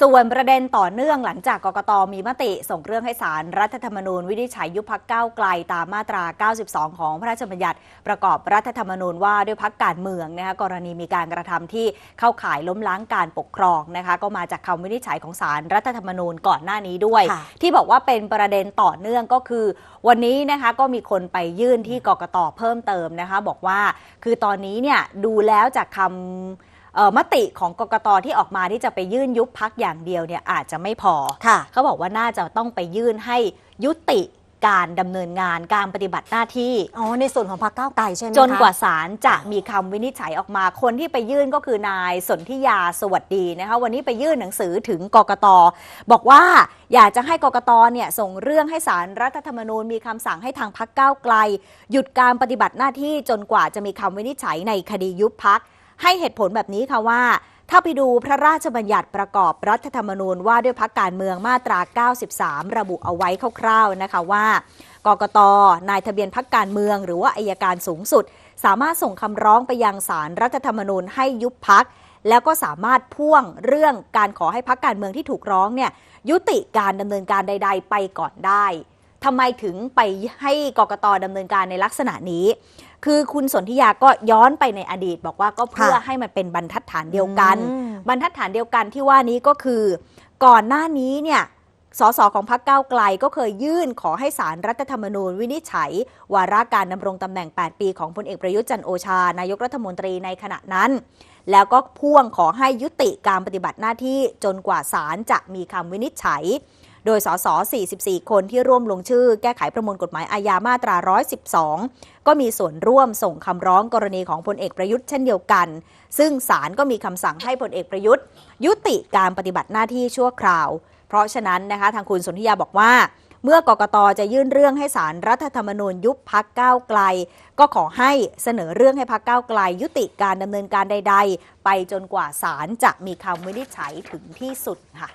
ส่วนประเด็นต่อเนื่องหลังจากกกตมีมติส่งเรื่องให้สารรัฐธรรมนูญ วินิจฉัยยุบพักก้าวไกลตามมาตรา 92 ของพระราชบัญญัติ ประกอบรัฐธรรมนูญว่าด้วยพักการเมืองนะคะกรณีมีการกระทำที่เข้าข่ายล้มล้างการปกครองนะคะก็มาจากคำวินิจฉัยของสารรัฐธรรมนูญก่อนหน้านี้ด้วยค่ะที่บอกว่าเป็นประเด็นต่อเนื่องก็คือ วันนี้นะคะก็มีคนไปยื่นที่กกตเพิ่มเติมนะคะบอกว่าคือตอนนี้เนี่ยดูแล้วจากคำเอ่อ มติของกกตที่ออกมาที่จะไปยื่นยุบพักอย่างเดียวเนี่ยอาจจะไม่พอค่ะเขาบอกว่าน่าจะต้องไปยื่นให้ยุติการดำเนินงานการปฏิบัติหน้าที่ อ๋อ ในส่วนของพรรคก้าวไกลใช่ไหมจนกว่าคะศาลจะมีคำวินิจฉัยออกมา คนที่ไปยื่นก็คือนายสนธิยาสวัสดีนะคะ วันนี้ไปยื่นหนังสือถึงกกต บอกว่าอยากจะให้กกตเนี่ยส่งเรื่องให้สารรัฐธรรมนูญมีคำสั่งให้ทางพักก้าวไกล หยุดการปฏิบัติหน้าที่จนกว่าจะมีคำวินิจฉัยในคดียุบพัก ให้เหตุผลแบบนี้ค่ะว่า ถ้าไปดูพระราชบัญญัติประกอบรัฐธรรมนูญว่าด้วยพักการเมืองมาตรา 93 ระบุเอาไว้คร่าวๆนะคะว่ากกต นายทะเบียนพักการเมืองหรือว่าอายการสูงสุด สามารถส่งคำร้องไปยังสารรัฐธรรมนูญให้ยุบพัก แล้วก็สามารถพ่วงเรื่องการขอให้พักการเมืองที่ถูกร้องเนี่ยยุติการดำเนินการใด ๆ ไปก่อนได้ ทำไมถึงไปให้กกตดำเนินการในลักษณะนี้ คือคุณสนธิยาก็ย้อนไปในอดีต บอกว่าก็เพื่อค่ะให้มันเป็นบรรทัดฐานเดียวกัน อืม บรรทัดฐานเดียวกันที่ว่านี้ก็คือ ก่อนหน้านี้เนี่ยสสของพรรคก้าวไกลก็เคยยื่นขอให้สารรัฐธรรมนูญวินิจฉัย วาระการดำรงตำแหน่ง 8 ปีของพลเอกประยุทธ์จันทร์โอชา นายกรัฐมนตรีในขณะนั้น แล้วก็พ่วงขอให้ยุติการปฏิบัติหน้าที่จนกว่าศาลจะมีคำวินิจฉัย โดยสส44 คนที่ร่วมลงชื่อแก้ไขประมวลกฎหมายอาญามาตรา 112 ก็มีส่วนร่วมส่งคำร้องกรณีของพลเอกประยุทธ์เช่นเดียวกัน ซึ่งศาลก็มีคำสั่งให้พลเอกประยุทธ์ ยุติการปฏิบัติหน้าที่ชั่วคราว เพราะฉะนั้นนะคะทางคุณสนธิยาบอกว่าเมื่อกกตจะยื่นเรื่องให้สารรัฐธรรมนูญยุบพักก้าวไกล ก็ขอให้เสนอเรื่องให้พักก้าวไกล ยุติการดำเนินการใด ๆ ไปจนกว่าศาลจะมีคำวินิจฉัยถึงที่สุดค่ะ